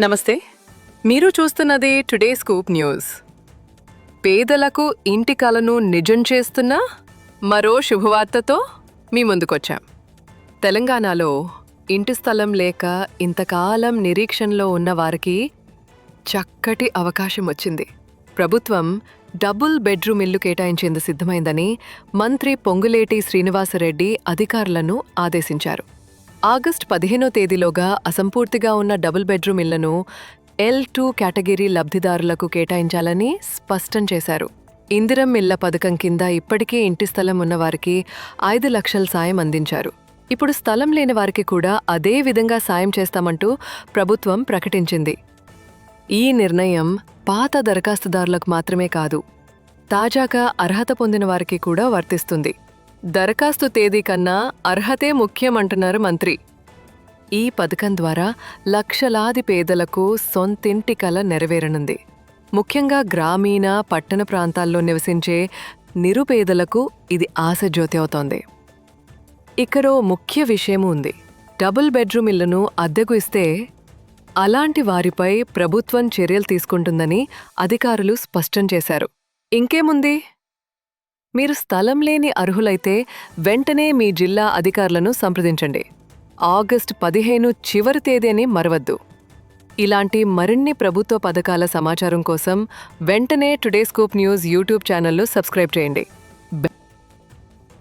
నమస్తే. మీరు చూస్తున్నది టుడే స్కూప్ న్యూస్ పేదలకు ఇంటి కలను నిజం చేస్తున్న మరో శుభవార్తతో మీ ముందుకొచ్చాం. తెలంగాణలో ఇంటి స్థలం లేక ఇంతకాలం నిరీక్షణలో ఉన్న వారికి చక్కటి అవకాశం వచ్చింది. ప్రభుత్వం డబుల్ బెడ్రూమ్ ఇల్లు కేటాయించేందుకు సిద్ధమైందని మంత్రి పొంగులేటి శ్రీనివాసరెడ్డి అధికారులను ఆదేశించారు. ఆగస్టు పదిహేనో తేదీలోగా అసంపూర్తిగా ఉన్న డబుల్ బెడ్రూమ్ ఇళ్ళను ఎల్ టూ కేటగిరీ లబ్ధిదారులకు కేటాయించాలని స్పష్టం చేశారు. ఇందిరం ఇళ్ళ పథకం కింద ఇప్పటికే ఇంటి స్థలం ఉన్నవారికి ఐదు లక్షల సాయం అందించారు. ఇప్పుడు స్థలం లేని వారికి కూడా అదే విధంగా సాయం చేస్తామంటూ ప్రభుత్వం ప్రకటించింది. ఈ నిర్ణయం పాత దరఖాస్తుదారులకు మాత్రమే కాదు తాజాగా అర్హత పొందిన వారికి కూడా వర్తిస్తుంది. దరఖాస్తు తేదీ కన్నా అర్హతే ముఖ్యమంటున్నారు మంత్రి. ఈ పథకం ద్వారా లక్షలాది పేదలకు సొంతింటి కల నెరవేరనుంది. ముఖ్యంగా గ్రామీణ పట్టణ ప్రాంతాల్లో నివసించే నిరుపేదలకు ఇది ఆశజ్యోతి అవుతోంది. ఇక్కడో ముఖ్య విషయము ఉంది. డబుల్ బెడ్రూమ్ ఇళ్ళను అద్దెకు ఇస్తే అలాంటి వారిపై ప్రభుత్వం చర్యలు తీసుకుంటుందని అధికారులు స్పష్టం చేశారు. ఇంకేముంది? మీరు స్థలం లేని అర్హులైతే వెంటనే మీ జిల్లా అధికారులను సంప్రదించండి. ఆగస్టు పదిహేను చివరి తేదీని మరవద్దు. ఇలాంటి మరిన్ని ప్రభుత్వ పథకాల సమాచారం కోసం వెంటనే టుడే స్కూప్ న్యూస్ యూట్యూబ్ ఛానల్ను సబ్స్క్రైబ్ చేయండి. బె-